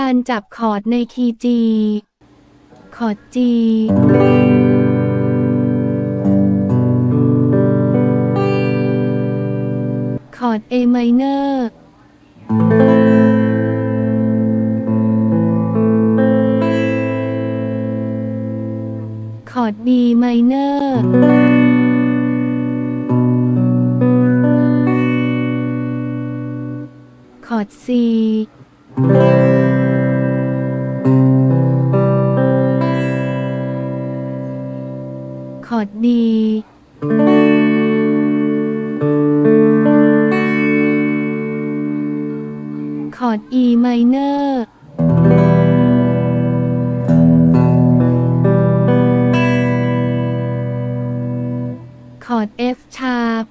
การจับคอร์ดในคีย์ G คอร์ด G คอร์ด A minor คอร์ด B minor คอร์ด C คอร์ด D คอร์ด E minor คอร์ด F sharp